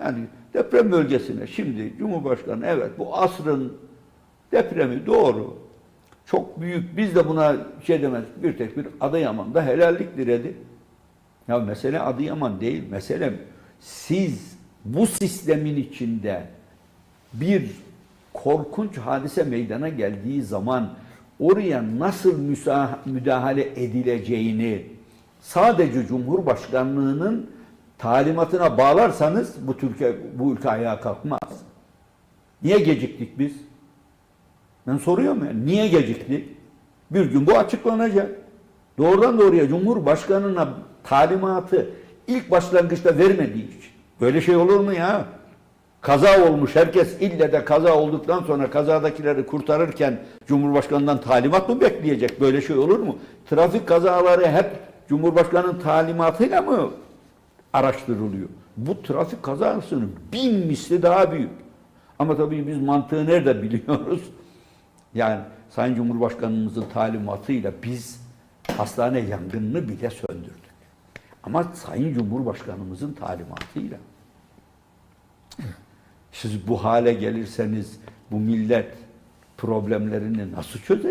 Yani deprem bölgesine şimdi Cumhurbaşkanı evet bu asrın depremi doğru. Çok büyük. Biz de buna şey demez. Bir tek bir Adıyaman'da helallik diledi. Ya mesele Adıyaman değil. Mesele siz bu sistemin içinde bir korkunç hadise meydana geldiği zaman oraya nasıl müdahale edileceğini sadece Cumhurbaşkanlığının talimatına bağlarsanız bu Türkiye bu ülke ayağa kalkmaz. Niye geciktik biz? Ben soruyorum ya niye geciktik? Bir gün bu açıklanacak. Doğrudan doğruya Cumhurbaşkanına talimatı ilk başlangıçta vermediği için. Böyle şey olur mu ya? Kaza olmuş. Herkes ille de kaza olduktan sonra kazadakileri kurtarırken Cumhurbaşkanından talimat mı bekleyecek? Böyle şey olur mu? Trafik kazaları hep Cumhurbaşkanının talimatıyla mı araştırılıyor? Bu trafik kazasının bin misli daha büyük. Ama tabii biz mantığı nerede biliyoruz? Yani Sayın Cumhurbaşkanımızın talimatıyla biz hastane yangınını bile söndürdük. Ama Sayın Cumhurbaşkanımızın talimatıyla. Siz bu hale gelirseniz bu millet problemlerini nasıl çözecek?